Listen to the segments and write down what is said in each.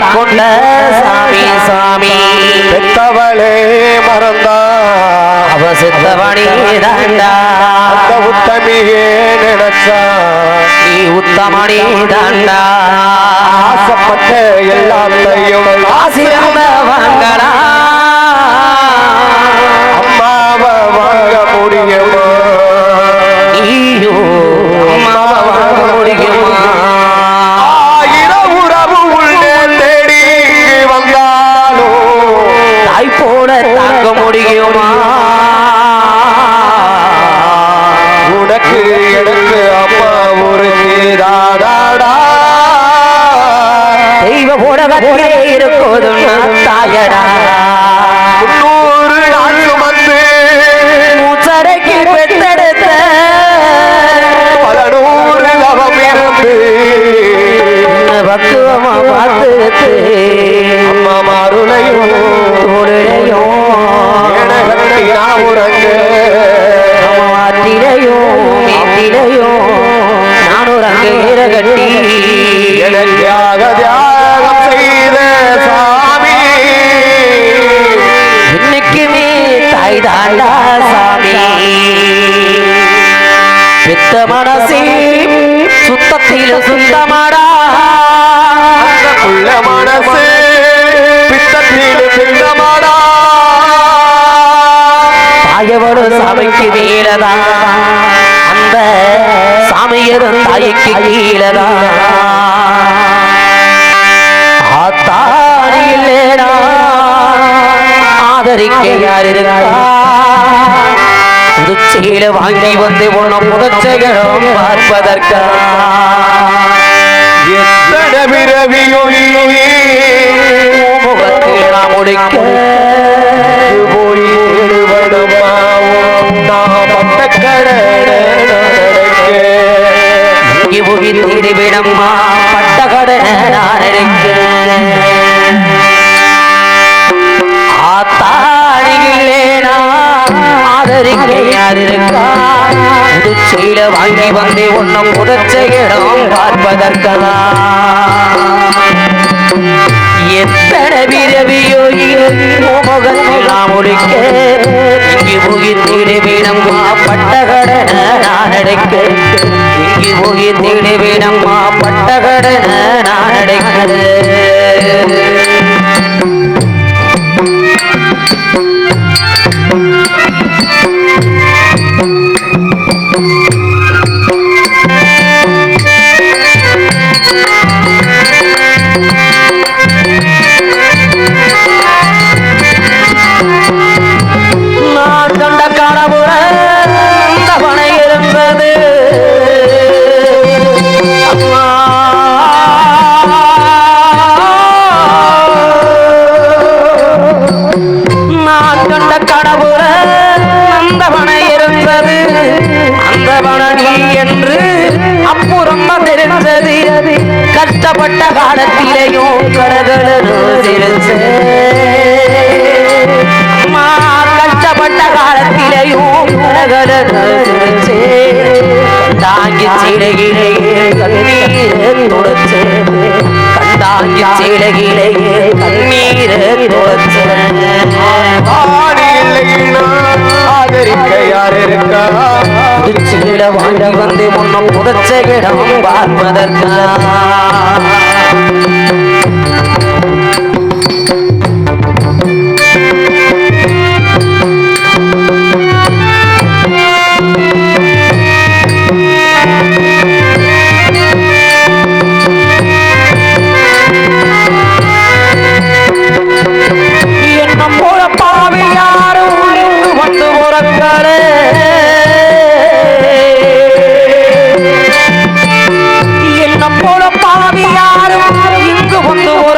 தாங்கி கொண்ட சாமி சாமி. பெத்தவளே மறந்தா. அவ சித்தவணி தாண்டா. அந்த உத்தமியே நினைச்சா. நீ உத்தமணி தாண்டா. ஆசைப்பட்ட எல்லாத்தையும் வாங்கடா. இருப்பதும் நான் தாயடா முன்னூறு நாள் சுமந்து மூச்சரைக்கு பெத்தெடுத்த. பல நூறு தவம் இருந்து பக்குவமா பார்த்து அம்மா மாருளையும் நான் உறங்க அங்கீர கட்டி செய்த தாயவடு சாமிக்கு மேலதா அந்த சாமியர் தாய்க்கு கீழதா ஆத்தாடி இல்லேடா ஆதரிக்க யார் இருக்கா புதுச்சையில வாங்கி வந்து போன புதச்சைகளும் பார்ப்பதற்கா? எத்தனை முகத்தில் நாம் முடிக்க தேடிவிடம்மா பட்ட நான் இருக்கிறேன் ஆத்தாடி இல்லேனா ஆதரிக்க புதுச்சையில வாங்கி வந்தே உன்னம் புதச்ச இடம் எத்தனை விரவியோ நாம் ஒழிக்க இங்கு போய் பட்டகடன நான் அடைக்க இங்கு போய் பட்டகடன நான் கஷ்டப்பட்ட காலத்திலேயும் சிரிச்சே தாங்கி சீடகிலேயே கண்ணீரை துடைச்சே கண்டாங்கி சீடகிலேயே கண்ணீரை துடைச்சே ஆதரிக்க யார் இருக்கா? திருச்சியில வாங்கி வந்து முன்னம் புதச்ச இடம் பார்ப்பதற்கா.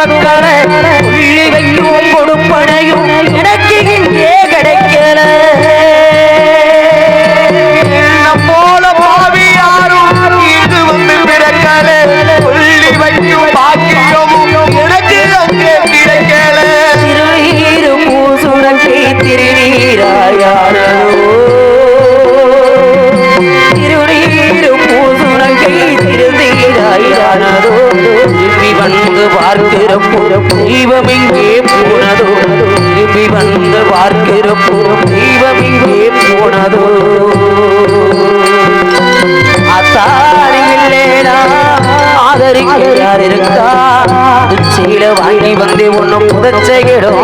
சுரக்கலை புள்ளி கொடு பார்க்கிறப்போ தெய்வம் போனதோ? அத்தாரி இல்லேனா ஆதரிக்க இருக்கா? வாங்கி வந்து ஒன்னும் புதைச்ச இடம்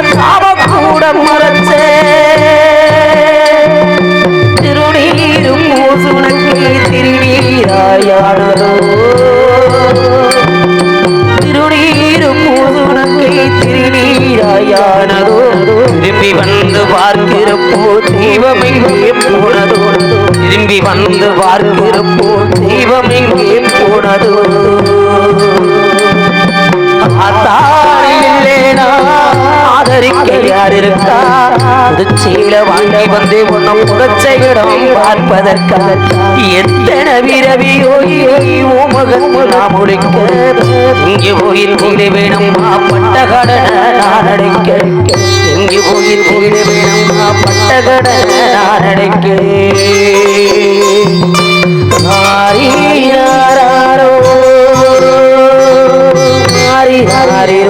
இல்லா சாப கூட மறைச்ச. திருநீரும் மூசுனக்கே திருநீராயானதோ. திருநீரும் மூசுனக்கே திருநீராயானதோ. திரும்பி வந்து பார்க்கிறப்போ தெய்வமெங்கே போனதோ. திரும்பி வந்து பார்க்கிறப்போ தெய்வமெங்கே போனதோ. ஆத்தா ஆதரிக்க யார் இருக்கா புதுச்சீல வாங்கி வந்து உன்னும் புதைச்ச பார்ப்பதற்காக எத்தனை விரவி மகன் நாம் முடிக்க இங்கே கோயில் வீடு வேணுமா பட்ட கடனை நான் அடைக்க இங்கே கோயில் வீடு வேணுமா பட்ட கடனை நான் ஹரி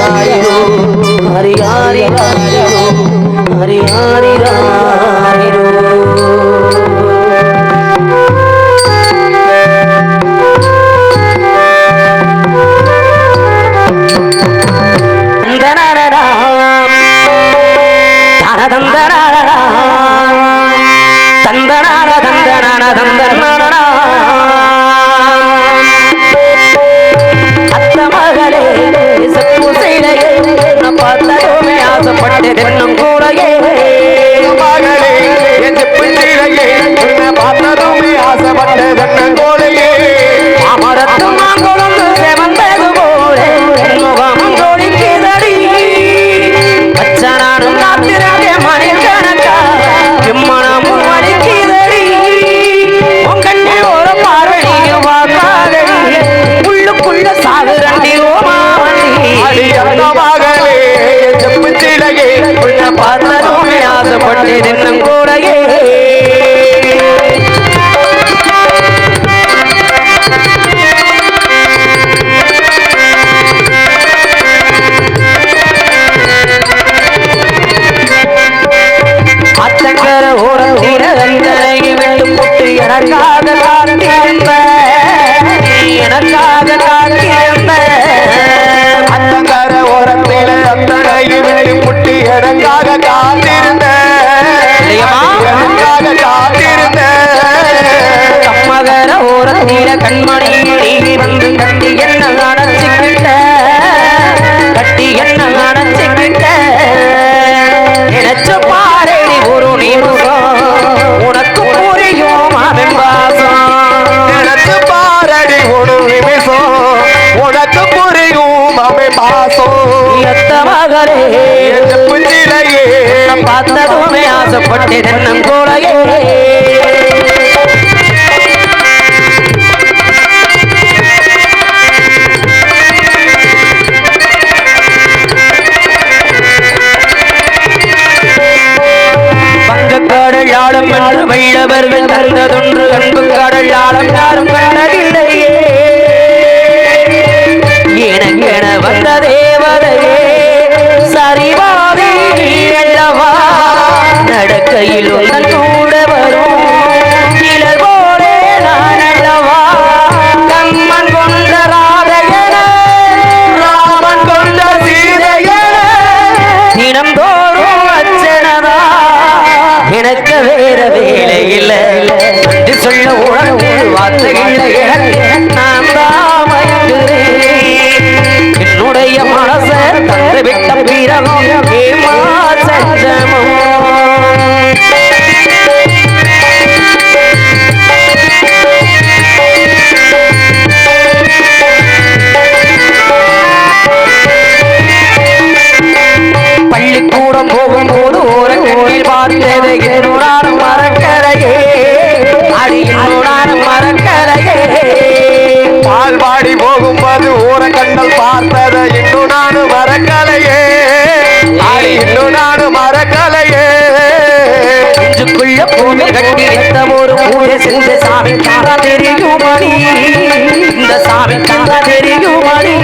ஹரி ஹரிரோ ஹரி ஹரி ஹரி ஹரி ஓரத்தில கண்களை விட்டு முட்டு எனக்காக காத்திருந்த நீ எனக்காக காத்திருந்த அத்தங்கர ஓரத்தில அத்தனையும் விட்டு முட்டி எனக்காக காத்திருந்த? எனக்காக காத்திருந்த கம்மகர ஓரத்தில கண்மணி மகளே பார்த்ததுமே ஆசைப்பட்டேன் நங்கோலையே Eres பார்த்தது என்னோடான மரக்கரையே. அது என்னோடான மரக்கரையே. பால்வாடி போகும்போது ஊரக்கண்டல் பார்த்தது இன்னும் நானு மரக்கலையே அது இன்னும் நானு மரக்கலையே நெஞ்சுக்குள்ள பூமி கட்டி வைத்த ஒரு பூஜை செஞ்ச சாமி தாரா தெரியும் மணி இந்த சாமி தாரா தெரியும் மணி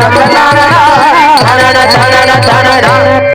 ஹரண ஹரண